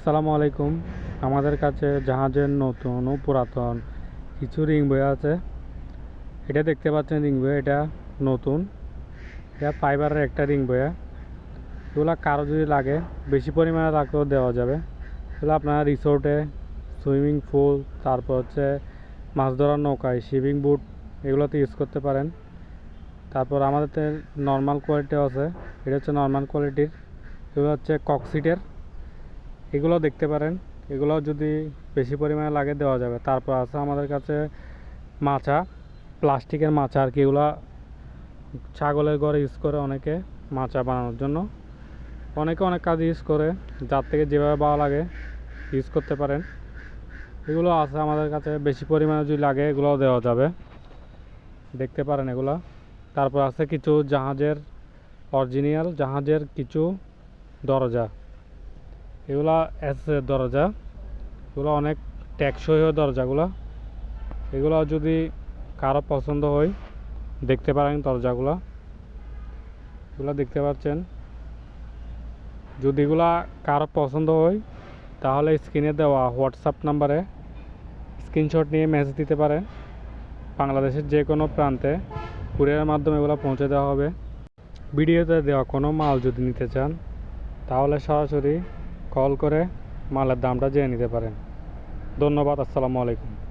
আসসালামু আলাইকুম। আমাদের কাছে জাহাজের নতুন ও পুরাতন কিছু রিং বই আছে। এটা দেখতে পাচ্ছেন রিং বই, এটা নতুন। এটা ফাইবারের একটা রিং বইয়া এগুলো কারও যদি লাগে, বেশি পরিমাণে রাখলেও দেওয়া যাবে। এগুলো আপনারা রিসোর্টে, সুইমিং পুল, তারপর হচ্ছে মাছ ধরার নৌকায়, শিপিং বুট এগুলোতে ইউজ করতে পারেন। তারপর আমাদের নর্মাল কোয়ালিটিও আছে। এটা হচ্ছে নর্মাল কোয়ালিটির এগুলো হচ্ছে ককসিটের এগুলো দেখতে পারেন। এগুলো যদি বেশি পরিমাণে লাগে দেওয়া যাবে। তারপর আছে আমাদের কাছে মাচা, প্লাস্টিকের মাচা আর কি। এগুলো ছাগলের ঘরে ইউজ করে অনেকে মাচা বানানোর জন্য। অনেকে অনেক কাজে ইউজ করে। যার থেকে যেভাবে ভালো লাগে ইউজ করতে পারেন। এগুলো আছে আমাদের কাছে। বেশি পরিমাণে যদি লাগে এগুলোও দেওয়া যাবে। দেখতে পারেন এগুলো। তারপর আছে কিছু জাহাজের অরিজিনাল জাহাজের কিছু দরজা। এগুলা এসে দরজা। এগুলো অনেক টেকসই হয় দরজাগুলো। এগুলো যদি কারও পছন্দ হয়, দেখতে পারেন দরজাগুলো। এগুলো দেখতে পাচ্ছেন। যদি এগুলা কারও পছন্দ হয়, তাহলে স্ক্রিনে দেওয়া হোয়াটসঅ্যাপ নাম্বারে স্ক্রিনশট নিয়ে মেসেজ দিতে পারেন। বাংলাদেশের যে কোনো প্রান্তে কুরিয়ারের মাধ্যমে এগুলো পৌঁছে দেওয়া হবে। ভিডিওতে দেওয়া কোনো মাল যদি নিতে চান, তাহলে সরাসরি কল করে মালের দামটা জেনে নিতে পারেন। ধন্যবাদ আসসালামু আলাইকুম।